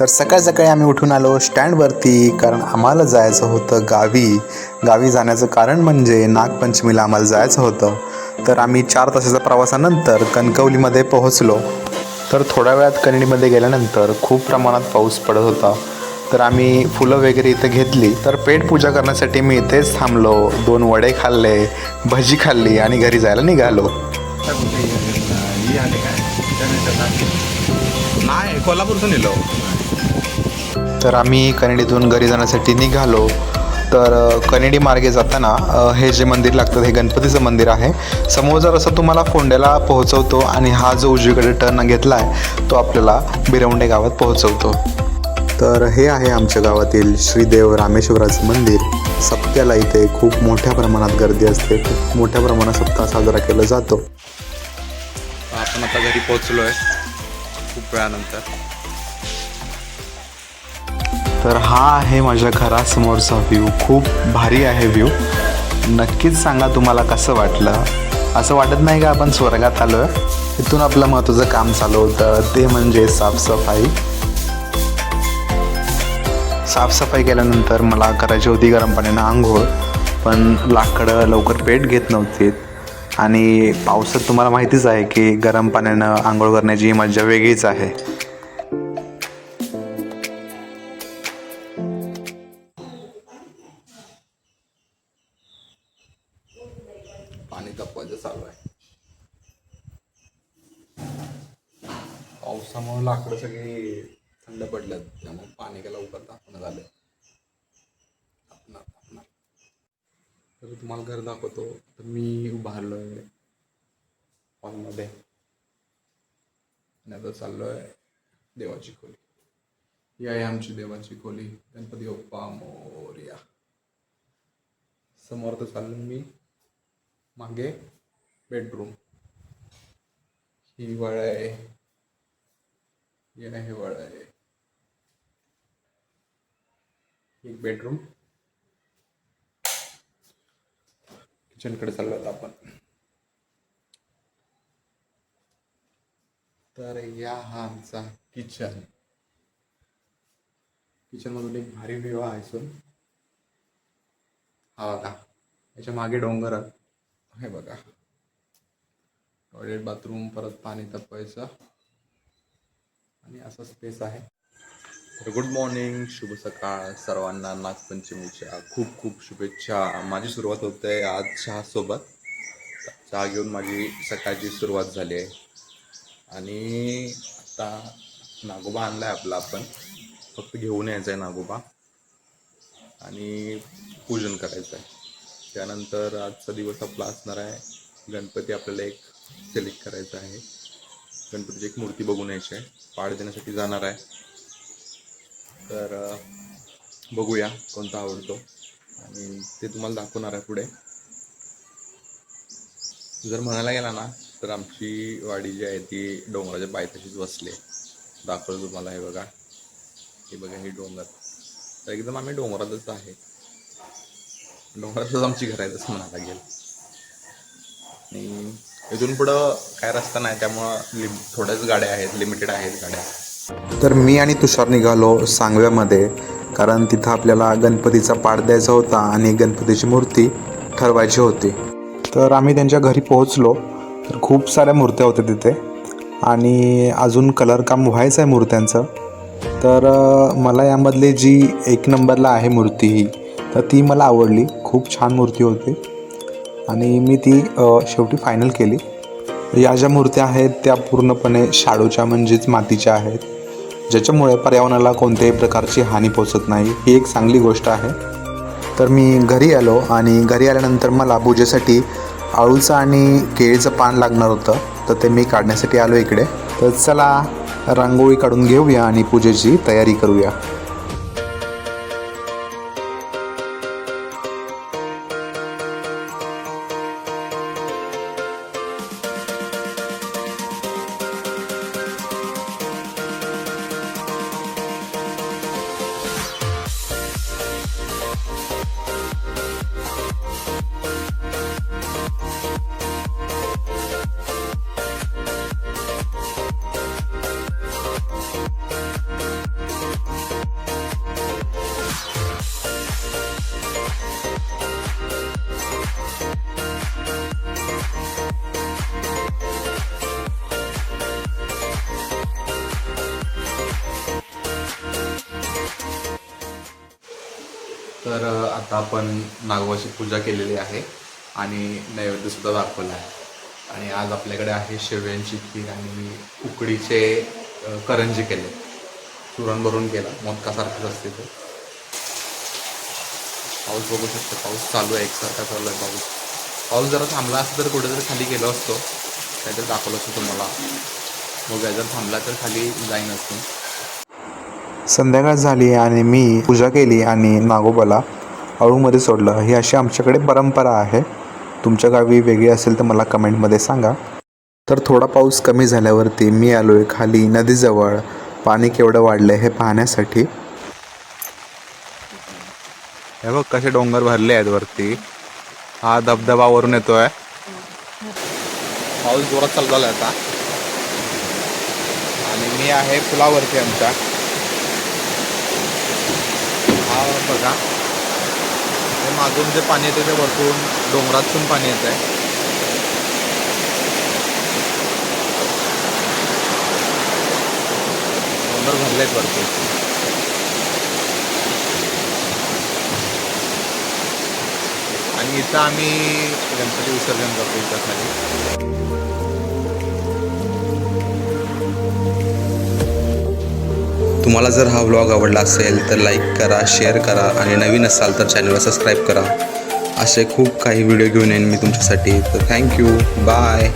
तर सकाळ सकाळी आम्ही उठून आलो स्टँडवरती कारण आम्हाला जायचं होतं गावी. गावी जाण्याचं कारण म्हणजे नागपंचमीला आम्हाला जायचं होतं. तर आम्ही चार तासाच्या प्रवासानंतर कणकवलीमध्ये पोहोचलो. तर थोड्या वेळात कणडीमध्ये गेल्यानंतर खूप प्रमाणात पाऊस पडत होता. तर आम्ही फुलं वगैरे इथं घेतली. तर पेट पूजा करण्यासाठी मी इथेच थांबलो. दोन वडे खाल्ले भजी खाल्ली आणि घरी जायला निघालो. नाही कोल्हापूरचं नेलो. तर आम्ही कनेडीतून घरी जाण्यासाठी निघालो. तर कनेडी मार्गे जाताना हे जे मंदिर लागतं हे गणपतीचं मंदिर आहे. समोर जर असं तुम्हाला फोंड्याला पोहोचवतो आणि हा जो उजवीकडे टर्न घेतला आहे तो आपल्याला बिरवंडे गावात पोहोचवतो. तर हे आहे आमच्या गावातील श्रीदेव रामेश्वराचं मंदिर. सप्त्याला इथे खूप मोठ्या प्रमाणात गर्दी असते. खूप मोठ्या प्रमाणात सप्ताह साजरा केला जातो. आपण आता घरी पोहोचलो आहे खूप वेळानंतर. तर हा आहे माझ्या घरासमोरचा व्ह्यू खूप भारी आहे व्ह्यू नक्कीच सांगा तुम्हाला कसं वाटलं? असं वाटत नाही का आपण स्वर्गात आलो इथून आपलं महत्त्वाचं काम चालू होतं. ते म्हणजे साफसफाई. साफसफाई केल्यानंतर मला करायची होती गरम पाण्यानं आंघोळ पण लाकडं लवकर पेट घेत नव्हती आणि पावसात तुम्हाला माहितीच आहे की गरम पाण्यानं आंघोळ करण्याची मजा वेगळीच आहे. गप्पाचं चालू आहे. पावसामुळे लाकडं सगळी थंड पडल्यात त्यामुळे पाणी काय लवकर तापणं झालं तापणार तापणार तर तुम्हाला घर दाखवतो तर मी उभारलो आहे हॉलमध्ये. आणि आता चाललो आहे देवाची खोली. ही आहे आमची देवाची खोली. गणपती बाप्पा मोर्या. समोर तर चाललो मी. मागे बेडरूम ही वळ आहे. या हिवाळ आहे. एक बेडरूम किचनकडे चाललो आता आपण. तर या हा आमचा किचन किचनमधून एक भारी व्ह्यू आहे सोन. हा बघा. याच्या मागे डोंगर आहे. हे बघा. टॉयलेट बाथरूम परत पाणी तपवायचं. आणि असा स्पेस आहे. तर गुड मॉर्निंग शुभ सकाळ सर्वांना नागपंचमीच्या खूप खूप शुभेच्छा. माझी सुरुवात होते आज चहासोबत चहा घेऊन माझी सकाळची सुरुवात झाली आहे. आणि आता नागोबा आणला आहे आपला आपण. फक्त घेऊन यायचं आहे नागोबा. आणि पूजन करायचं आहे त्यानंतर आजचा दिवस आपला असणार आहे. गणपती आपल्याला एक सिलेक्ट करायचा आहे. गणपतीची एक मूर्ती बघून यायची आहे. पाड देण्यासाठी जाणार आहे. तर बघूया कोणता आवडतो. आणि ते तुम्हाला दाखवणार आहे पुढे. जर म्हणायला गेला ना तर आमची वाडी जी आहे ती डोंगराच्या पायथ्याशीच बसली आहे. दाखवलं तुम्हाला हे बघा. हे बघा हे डोंगर. तर एकदम आम्ही डोंगरातच आहे. डोंगरातच आमची घर आहे तसं म्हणायला लागेल. आणि इथून पुढं काय रस्ता नाही त्यामुळं लिम थोड्याच गाड्या आहेत लिमिटेड आहेत गाड्या. तर मी आणि तुषार निघालो सांगव्यामध्ये कारण तिथं आपल्याला गणपतीचा पाठ द्यायचा होता आणि गणपतीची मूर्ती ठरवायची होती. तर आम्ही त्यांच्या घरी पोहोचलो. तर खूप साऱ्या मूर्त्या होत्या तिथे. आणि अजून कलर काम व्हायचं आहे मूर्त्यांचं. तर मला यामधली जी एक नंबरला आहे मूर्ती ही तर ती मला आवडली. खूप छान मूर्ती होती. आणि मी ती शेवटी फायनल केली. या ज्या मूर्त्या आहेत त्या पूर्णपणे शाडूच्या म्हणजेच मातीच्या आहेत. ज्याच्यामुळे पर्यावरणाला कोणत्याही प्रकारची हानी पोचत नाही ही एक चांगली गोष्ट आहे. तर मी घरी आलो आणि घरी आल्यानंतर मला पूजेसाठी आळूचं आणि केळीचं पान लागणार होतं. तर ते मी काढण्यासाठी आलो इकडे. तर चला रांगोळी काढून घेऊया आणि पूजेची तयारी करूया. तर आता आपण नागोबाची पूजा केलेली आहे आणि नैवेद्यसुद्धा दाखवला आहे. आणि आज आपल्याकडे आहे शेव्यांची खीर आणि उकडीचे करंजी केले. चुरण भरून केला. मोदकासारखंच असते ते. पाऊस बघू शकतो. पाऊस चालू आहे. एकसारखा चालू आहे पाऊस. पाऊस जरा थांबला असं तर कुठेतरी खाली गेलो असतो. काहीतरी दाखवलं असतं तुम्हाला. मग जर थांबला तर खाली जाईन असतो संध्याकाळ झाली आणि मी पूजा केली आणि नागोबाला अळूमध्ये सोडलं. ही अशी आमच्याकडे परंपरा आहे. तुमच्या गावी वेगळी असेल तर मला कमेंटमध्ये सांगा. तर थोडा पाऊस कमी झाल्यावरती मी आलो आहे खाली नदीजवळ. पाणी केवढं वाढलं हे पाहण्यासाठी. हे बघ कसे डोंगर भरले आहेत वरती. हा धबधबा वरून येतोय. पाऊस जोरात चालू झाला आता. आणि मी आहे पुलावरती आमच्या हा बघा. हे मागून जे पाणी येते ते वरतून डोंगरातून पाणी येत आहे डोंगर भरले आहेत वरती. आणि इथं आम्ही गणपती विसर्जन करतो इथं खाली. तुम्हाला जर हा व्लॉग आवडला असेल तर लाईक करा शेअर करा आणि नवीन असाल तर चॅनलला सबस्क्राईब करा. असे खूप काही व्हिडिओ घेऊन येईन मी तुमच्यासाठी. तर थँक्यू बाय